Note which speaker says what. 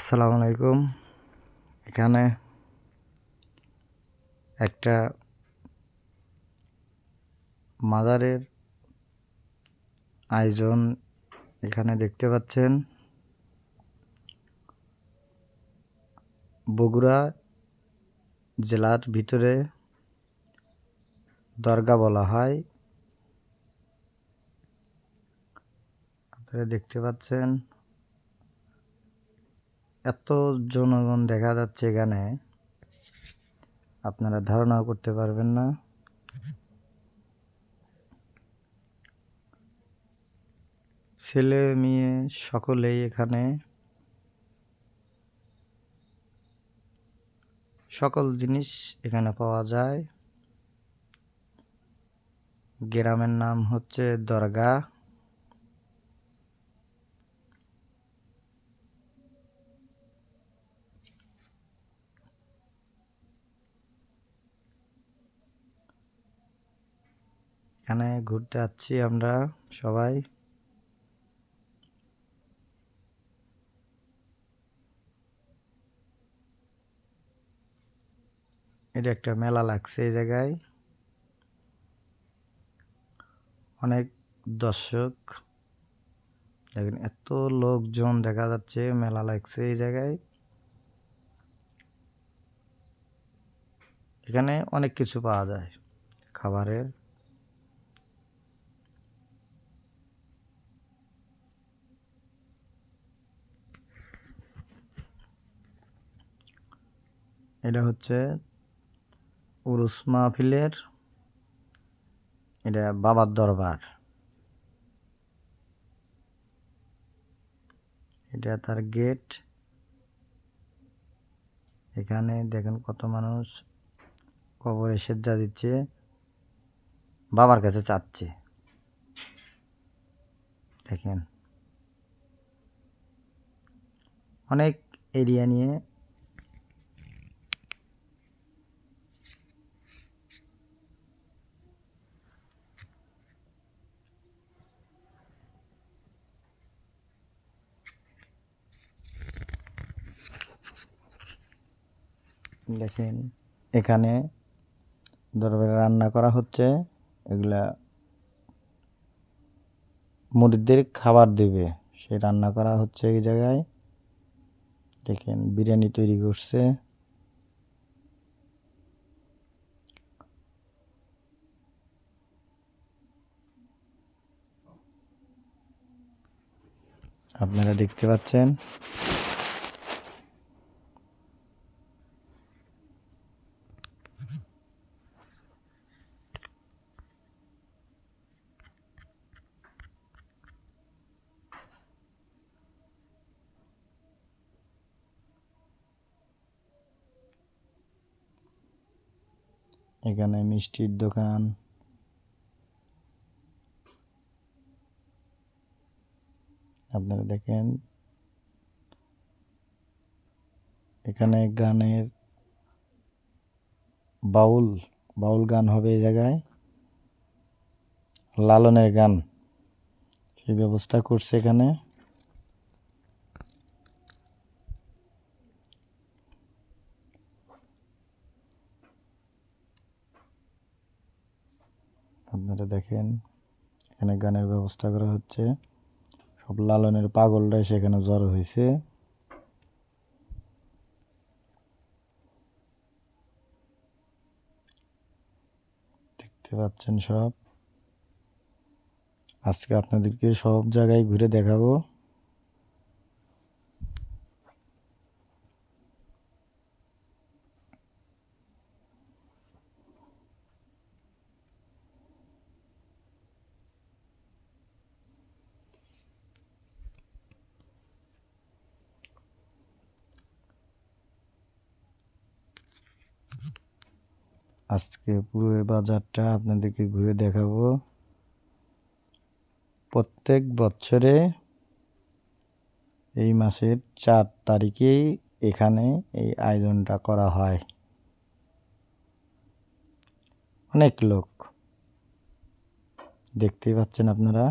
Speaker 1: আসসালামু আলাইকুম। এখানে একটা মাজারের আয়োজন এখানে দেখতে পাচ্ছেন। বগুড়া জেলার ভিতরে দরগা বলা হয়। আপনারা দেখতে পাচ্ছেন এত জনগণ দেখা যাচ্ছে এখানে, আপনারা ধারণাও করতে পারবেন না। ছেলে, মেয়ে সকলেই এখানে। সকল জিনিস এখানে পাওয়া যায়। গ্রামের নাম হচ্ছে দরগা এখানে ঘুরতে যাচ্ছি আমরা সবাই। এটা একটা মেলা লাগছে এই জায়গায়। অনেক দর্শক। দেখেন, এত লোকজন দেখা যাচ্ছে, মেলা লাগছে এই জায়গায়। এখানে অনেক কিছু পাওয়া যায়, খাবারের। এটা হচ্ছে উরুস মাহফিলের এটা বাবার দরবার। এটা তার গেট। এখানে দেখেন কত মানুষ কবরে সেজ্জা দিচ্ছে, বাবার কাছে চাচ্ছে। দেখেন। অনেক এরিয়া নিয়ে দেখেন এখানে দরবারে রান্না করা হচ্ছে, এগুলা মুরিদদের খাবার দেবে। সে রান্না করা হচ্ছে এই জায়গায়। দেখেন, বিরিয়ানি তৈরি করছে। আপনারা দেখতে পাচ্ছেন এখানে মিষ্টির দোকান। আপনারা দেখেন, এখানে গানের বাউল বাউল গান হবে এই জায়গায়। লালনের গান সেই ব্যবস্থা করছে এখানে। আপনারা দেখেন, এখানে গানের ব্যবস্থা করা হচ্ছে। সব লালনের পাগলরা সেখানে জড়ো হয়েছে দেখতে পাচ্ছেন সব। আজকে আপনাদেরকে সব জায়গায় ঘুরে দেখাবো। আজকে পুরো বাজারটা আপনাদেরকে ঘুরে দেখাবো। প্রত্যেক বছরে এই মাসের চার তারিখেই এখানে এই আয়োজনটা করা হয়। অনেক লোক। দেখতেই পাচ্ছেন আপনারা?